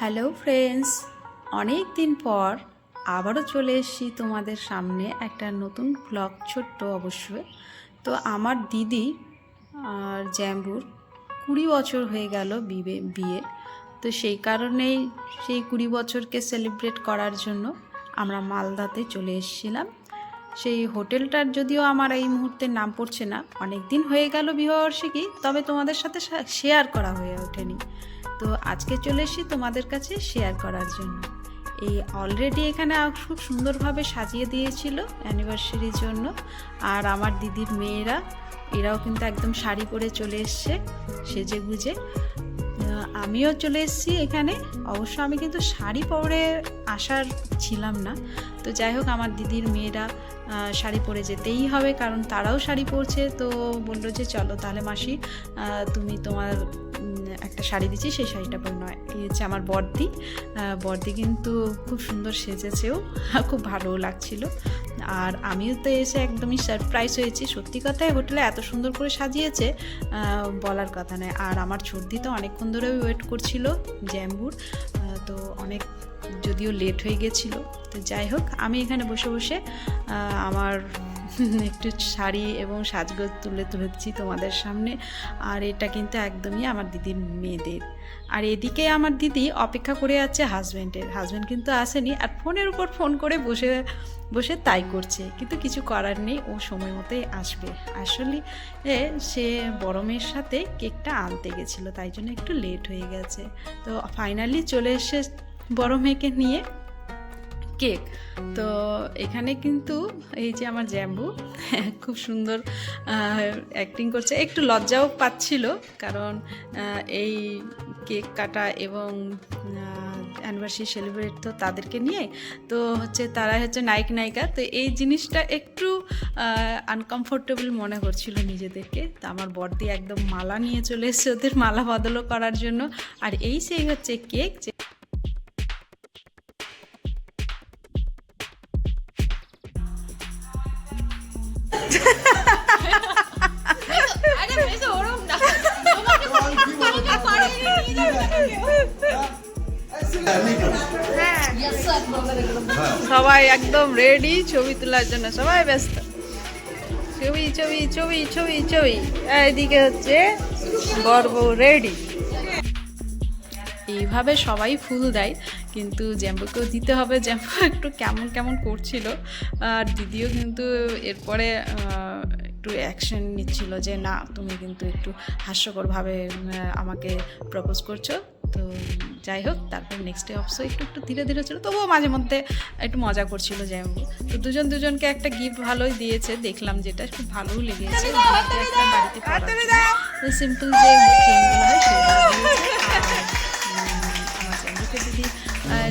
Hello friends অনেক দিন পর আবারও চলে এসেছি তোমাদের সামনে একটা নতুন ব্লগ ছোট্ট অবশ্যই। তো আমার দিদি আর জ্যাম্বুর কুড়ি বছর হয়ে গেল বিবে, বিয়ে। তো সেই কারণেই সেই কুড়ি বছরকে সেলিব্রেট করার জন্য আমরা মালদাতে চলে এসেছিলাম। সেই হোটেলটার যদিও আমার এই মুহূর্তে নাম পড়ছে না অনেক দিন হয়ে গেল বিবাহবার্ষিকী, তবে তোমাদের সাথে শেয়ার করা হয়ে ওঠেনি। তো আজকে চলে এসেছি তোমাদের কাছে শেয়ার করার জন্য। এই অলরেডি এখানে খুব সুন্দরভাবে সাজিয়ে দিয়েছিল অ্যানিভার্সারির জন্য। আর আমার দিদির মেয়েরা, এরাও কিন্তু একদম শাড়ি পরে চলে এসছে সেজে গুজে আমিও চলে এসেছি এখানে। অবশ্য আমি কিন্তু শাড়ি পরে আসার ছিলাম না। তো যাই হোক, আমার দিদির মেয়েরা শাড়ি পরে যেতেই হবে, কারণ তারাও শাড়ি পরছে। তো বলল যে, চলো তাহলে মাসি তুমি তোমার একটা শাড়ি দিচ্ছি সেই শাড়িটা পরে নয়, এই হচ্ছে আমার বর্দি। বর্দি কিন্তু খুব সুন্দর সেজেছেও, খুব ভালোও লাগছিল। আর আমিও তো এসে একদমই সারপ্রাইজ হয়েছি। সত্যি কথাই হোটেলে এত সুন্দর করে সাজিয়েছে বলার কথা নয়। আর আমার সর্দি তো অনেকক্ষণ ধরে ওয়েট করছিল জ্যাম্বুর তো অনেক যদিও লেট হয়ে গেছিল। তো যাই হোক, আমি এখানে বসে বসে আমার একটু শাড়ি এবং সাজগোজ তুলে তুলেছি তোমাদের সামনে। আর এটা কিন্তু একদমই আমার দিদির মেয়েদের। আর এদিকে আমার দিদি অপেক্ষা করে আছে হাজব্যান্ডের হাজব্যান্ড কিন্তু আসেনি আর ফোনের উপর ফোন করে বসে বসে তাই করছে। কিন্তু কিছু করার নেই, ও সময় মতোই আসবে। আসলে সে বড় মেয়ের সাথে কেকটা আনতে গেছিল, তাই জন্য একটু লেট হয়ে গেছে। তো ফাইনালি চলে এসে বড় মেয়েকে নিয়ে। কেক। তো এখানে কিন্তু এই যে আমার জ্যাম্বু, খুব সুন্দর অ্যাক্টিং করছে। একটু লজ্জাও পাচ্ছিল, কারণ এই কেক কাটা এবং অ্যানিভার্সারি সেলিব্রেট তো তাদেরকে নিয়ে। তো হচ্ছে তারা হচ্ছে নায়ক, নায়িকা। তো এই জিনিসটা একটু আনকমফোর্টেবল মনে করছিল নিজেদেরকে। তো আমার বর্দি একদম মালা নিয়ে চলে এসেছে ওদের মালা বদলও করার জন্য। আর এই সেই হচ্ছে কেক সবাই একদম রেডি ছবি তোলার জন্য সবাই ব্যস্ত। ছবি ছবি ছবি ছবি ছবি। এইদিকে হচ্ছে গর্ব রেডি এইভাবে সবাই ফুল দেয়। কিন্তু জ্যাম্বুকেও দিতে হবে। জ্যাম্বু একটু কেমন কেমন করছিল। আর দিদিও কিন্তু এরপরে একটু অ্যাকশন নিচ্ছিল যে না তুমি কিন্তু একটু হাস্যকরভাবে আমাকে প্রপোজ করছ। তো যাই হোক তারপর নেক্সট ডে অবশ্য একটু একটু ধীরে ধীরে ছিল। তবুও মাঝে মধ্যে একটু মজা করছিল জ্যাম্বু। তো দুজন দুজনকে একটা গিফট ভালোই দিয়েছে। দেখলাম যেটা খুব ভালোও লেগেছে। বাড়িতে সিম্পল যে চেনগুলো হয় সেগুলো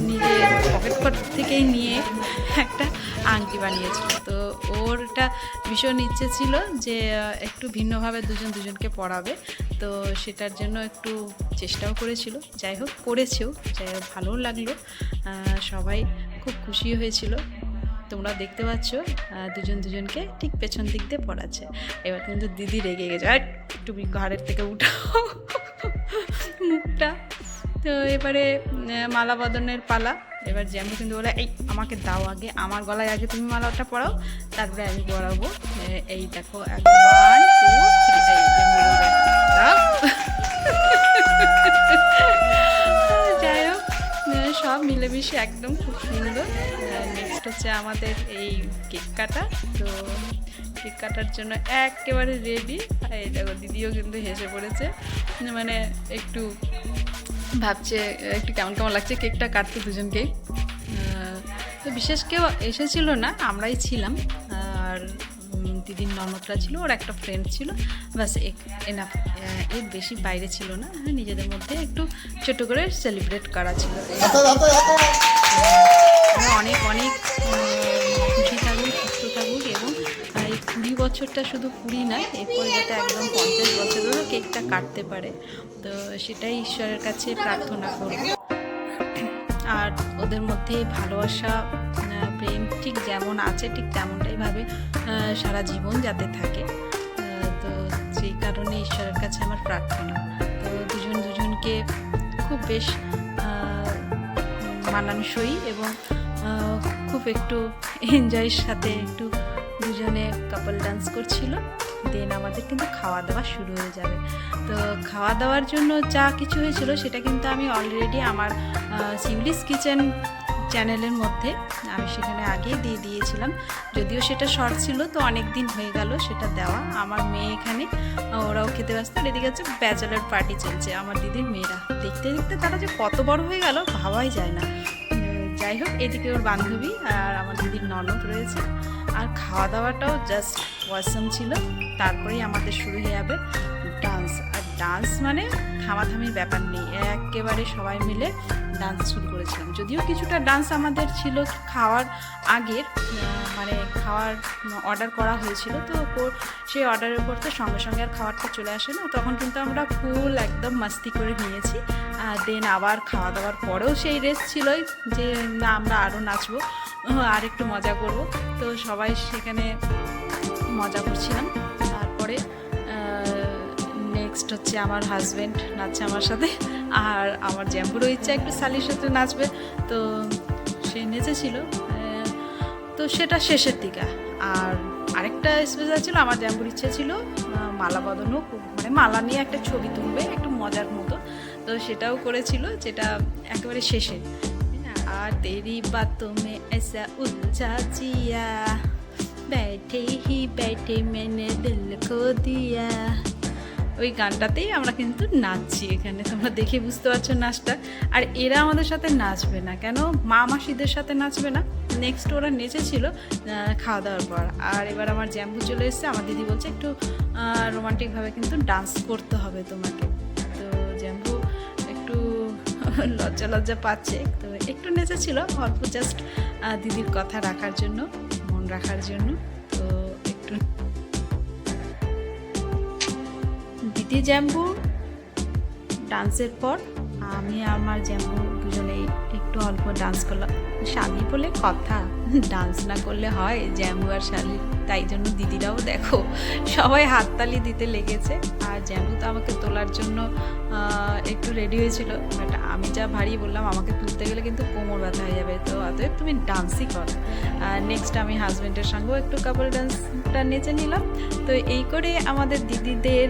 নিজের পকেট কট থেকেই নিয়ে একটা আংটি বানিয়েছিল। তো ওর এটা ভীষণ ইচ্ছে ছিল যে একটু ভিন্নভাবে দুজন দুজনকে পড়াবে তো সেটার জন্য একটু চেষ্টাও করেছিল। যাই হোক, করেছেও। যাই হোক ভালোও লাগল। সবাই খুব খুশি হয়েছিল। তোমরা দেখতে পাচ্ছ দুজন দুজনকে ঠিক পেছন দিক দিয়ে পড়াচ্ছে। এবার কিন্তু দিদি রেগে গেছে। তুমি ঘরের থেকে উঠাও। মুখটা। তো এবারে মালা বদনের পালা। এবার জ্যাম্বু কিন্তু বলে, এই, আমাকে দাও আগে, আমার গলায় আগে তুমি মালাটা পরাও, তারপরে আমি পরাবো। এই দেখো। যাই হোক সব মিলেমিশে একদম খুব সুন্দর। নেক্সট হচ্ছে আমাদের এই কেক কাটা। তো কেক কাটার জন্য একেবারে রেডি এই দেখো, দিদিও কিন্তু হেসে পড়েছে। মানে একটু ভাবছে একটু কেমন কেমন লাগছে কেকটা কাটতে দুজনকেই তো বিশেষ কেউ এসেছিল না আমরাই ছিলাম। আর দিদির ননদরা ছিল ওর একটা ফ্রেন্ড ছিল। বাস এনাফ এর বেশি বাইরে ছিল না। হ্যাঁ, নিজেদের মধ্যে একটু ছোট করে সেলিব্রেট করা ছিল। বছরটা শুধু কুড়ি না, এরপরে যাতে একদম পঞ্চাশ বছরেরও কেকটা কাটতে পারে, তো সেটাই ঈশ্বরের কাছে প্রার্থনা করব। আর ওদের মধ্যে ভালোবাসা প্রেম ঠিক যেমন আছে, ঠিক তেমনটাই ভাবে সারা জীবন যাতে থাকে। তো সেই কারণে ঈশ্বরের কাছে আমার প্রার্থনা। তো দুজন দুজনকে খুব বেশ মানানসই এবং খুব একটু এনজয়ের সাথে একটু দুজনে কাপল ডান্স করছিল। দেন আমাদের কিন্তু খাওয়া দাওয়া শুরু হয়ে যাবে। তো খাওয়া দাওয়ার জন্য যা কিছু হয়েছিল সেটা কিন্তু আমি অলরেডি আমার সিউলিস কিচেন চ্যানেলের মধ্যে আমি সেখানে আগেই দিয়ে দিয়েছিলাম। যদিও সেটা শর্ট ছিল, তো অনেক দিন হয়ে গেল সেটা দেওয়া। আমার মেয়ে এখানে, ওরাও খেতে ব্যস্ত এদিকে হচ্ছে ব্যাচেলার পার্টি চলছে। আমার দিদির মেয়েরা। দেখতে দেখতে তারা যে কত বড় হয়ে গেল, ভাবাই যায় না। যাই হোক এদিকে ওর বান্ধবী আর আমার দিদির ননদ রয়েছে। আর খাওয়া দাওয়াটাও জাস্ট ওয়াসম ছিল। তারপরেই আমাদের শুরু হয়ে যাবে ডান্স আর ডান্স মানে থামাথামির ব্যাপার নেই, একেবারে সবাই মিলে ডান্স শুরু করেছিলাম। যদিও কিছুটা ডান্স আমাদের ছিল খাওয়ার আগের মানে খাওয়ার অর্ডার করা হয়েছিল, তো সেই অর্ডারের উপর তো সঙ্গে সঙ্গে আর খাবারটা চলে আসে না তখন কিন্তু আমরা ফুল একদম মাস্তি করে নিয়েছি। দেন আবার খাওয়া দাওয়ার পরেও সেই রেস্ট ছিলই যে না, আমরা আরও নাচবো আর একটু মজা করব, তো সবাই সেখানে মজা করছিলাম। নেক্সট হচ্ছে আমার হাজব্যান্ড নাচছে আমার সাথে আর আমার জ্যাম্পুরও ইচ্ছা একটু সালির সাথে নাচবে তো সে নেচেছিল আহ, তো সেটা শেষের দিকে আর আরেকটা স্পেশাল ছিল আমার জ্যাম্পুর ইচ্ছে ছিল আহ, মালা বদনও খুব মানে মালা নিয়ে একটা ছবি তুলবে একটু মজার মতো তো সেটাও করেছিল যেটা একেবারে শেষে আর তেরি বাতোं में ऐसा उलझा जिया बैठे ही बैठे मैंने दिल को दिया ওই গানটাতেই আমরা কিন্তু নাচছি এখানে, তোমরা দেখে বুঝতে পারছ নাচটা। আর এরা আমাদের সাথে নাচবে না, কেন? মা মাসিদের সাথে নাচবে না। নেক্সট ওরা নেচেছিল খাওয়া দাওয়ার পর। আর এবার আমার জ্যাম্বু চলে এসেছে, আমার দিদি বলছে একটু রোমান্টিকভাবে কিন্তু ডান্স করতে হবে তোমাকে। তো জ্যাম্বু একটু লজ্জা লজ্জা পাচ্ছে, তো একটু নেচেছিল, অল্প জাস্ট দিদির কথা রাখার জন্য, মন রাখার জন্য। তো একটু দিদি জ্যাম্বু। ডান্সের পর আমি আমার জ্যাম্বু দুজনেই একটু অল্প ডান্স করলাম। শালি বলে কথা। ডান্স না করলে হয় জ্যাম্বু আর শালি। তাই জন্য দিদিরাও দেখো, সবাই হাততালি দিতে লেগেছে। আর জ্যাম্বু তো আমাকে তোলার জন্য একটু রেডি হয়েছিল। বাট আমি যা ভারী বললাম, আমাকে তুলতে গেলে কিন্তু কোমর ব্যথা হয়ে যাবে। তো অতএব তুমি ডান্সই করো। আর নেক্সট আমি হাজব্যান্ডের সঙ্গেও একটু কাপল ডান্সটা নেচে নিলাম। তো এই করে আমাদের দিদিদের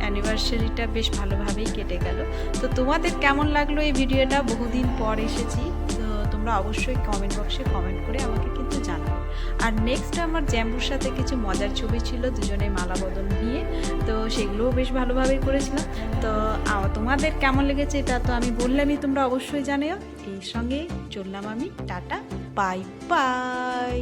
অ্যানিভার্সারিটা বেশ ভালোভাবেই কেটে গেল। তো তোমাদের কেমন লাগল এই ভিডিওটা বহুদিন পর এসেছি। তোমরা অবশ্যই কমেন্ট বক্সে কমেন্ট করে আমাকে কিন্তু জানাবে। আর নেক্সট আমার জ্যাম্বুর সাথে কিছু মজার ছবি ছিল দুজনে মালা বদল নিয়ে, তো সেগুলোও বেশ ভালোভাবেই করেছিলাম। তো তোমাদের কেমন লেগেছে এটা তো আমি বললামই, তোমরা অবশ্যই জানিও। এই সঙ্গে চললাম আমি, টাটা বাই বাই